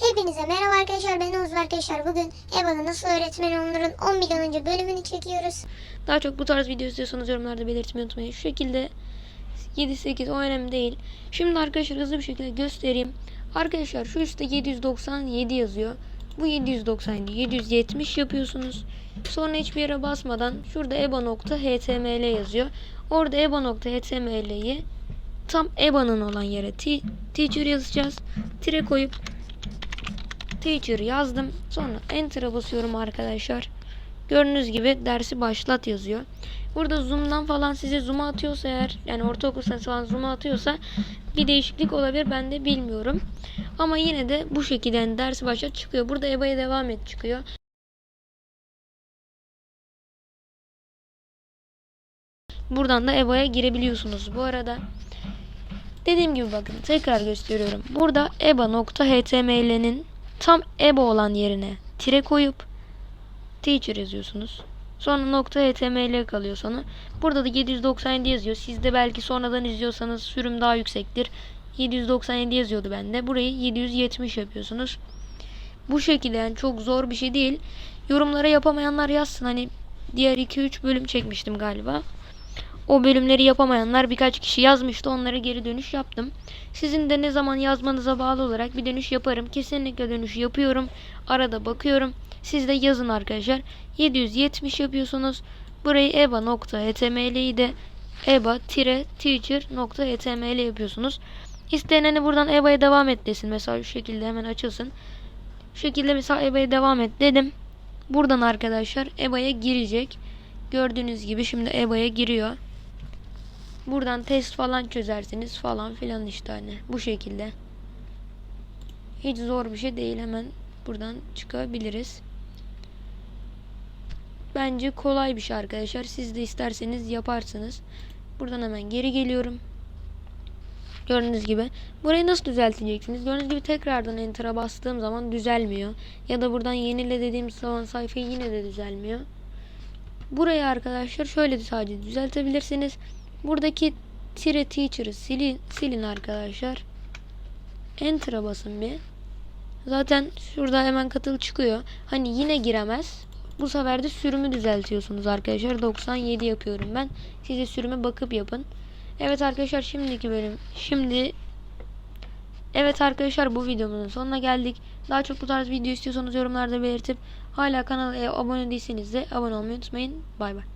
Hepinize merhaba arkadaşlar ben Oğuz arkadaşlar bugün EBA'da nasıl öğretmen olunurun 10 milyon önce bölümünü çekiyoruz. Daha çok bu tarz video istiyorsanız yorumlarda belirtmeyi unutmayın. Şu şekilde 7-8 o önemli değil. Şimdi arkadaşlar hızlı bir şekilde göstereyim. Arkadaşlar şu üstte 797 yazıyor. Bu 797 770 yapıyorsunuz. Sonra hiçbir yere basmadan şurada eba.html yazıyor. Orada eba.html'yi tam eba'nın olan yere te- teacher yazacağız. Tire koyup teacher yazdım. Sonra enter'a basıyorum arkadaşlar. Gördüğünüz gibi dersi başlat yazıyor. Burada zoom'dan falan size zoom'a atıyorsa eğer yani ortaokul senesi falan zoom'a atıyorsa bir değişiklik olabilir ben de bilmiyorum. Ama yine de bu şekilde yani dersi başlat çıkıyor. Burada EBA'ya devam et çıkıyor. Buradan da EBA'ya girebiliyorsunuz bu arada. Dediğim gibi bakın tekrar gösteriyorum. Burada eba.html'nin tam eba olan yerine tire koyup teacher yazıyorsunuz. Sonra nokta html kalıyor sonra. Burada da 797 yazıyor. Siz de belki sonradan izliyorsanız sürüm daha yüksektir. 797 yazıyordu bende. Burayı 770 yapıyorsunuz. Bu şekilde yani çok zor bir şey değil. Yorumlara yapamayanlar yazsın. Hani diğer 2-3 bölüm çekmiştim galiba. O bölümleri yapamayanlar birkaç kişi yazmıştı. Onlara geri dönüş yaptım. Sizin de ne zaman yazmanıza bağlı olarak bir dönüş yaparım. Kesinlikle dönüş yapıyorum. Arada bakıyorum. Siz de yazın arkadaşlar. 770 yapıyorsunuz. Burayı eba.html'yi de eba-teacher.html yapıyorsunuz. İsteyenleri buradan eba'ya devam et desin. Mesela şu şekilde hemen açılsın. Şu şekilde mesela eba'ya devam et dedim. Buradan arkadaşlar eba'ya girecek. Gördüğünüz gibi şimdi eba'ya giriyor. Buradan test falan çözersiniz falan filan işte hani bu şekilde. Hiç zor bir şey değil hemen buradan çıkabiliriz. Bence kolay bir şey arkadaşlar. Siz de isterseniz yaparsınız. Buradan hemen geri geliyorum. Gördüğünüz gibi. Burayı nasıl düzelteceksiniz? Gördüğünüz gibi tekrardan enter'a bastığım zaman düzelmiyor. Ya da buradan yenile dediğim zaman sayfayı yine de düzelmiyor. Burayı arkadaşlar şöyle sadece düzeltebilirsiniz. Buradaki tire teacher'ı silin, silin arkadaşlar. Enter'a basın bir. Zaten şurada hemen katıl çıkıyor. Hani yine giremez. Bu sefer de sürümü düzeltiyorsunuz arkadaşlar. 97 yapıyorum ben. Siz de sürüme bakıp yapın. Evet arkadaşlar şimdiki bölüm. Şimdi Evet arkadaşlar bu videomuzun sonuna geldik. Daha çok bu tarz video istiyorsanız yorumlarda belirtip hala kanala abone değilseniz de abone olmayı unutmayın. Bay bay.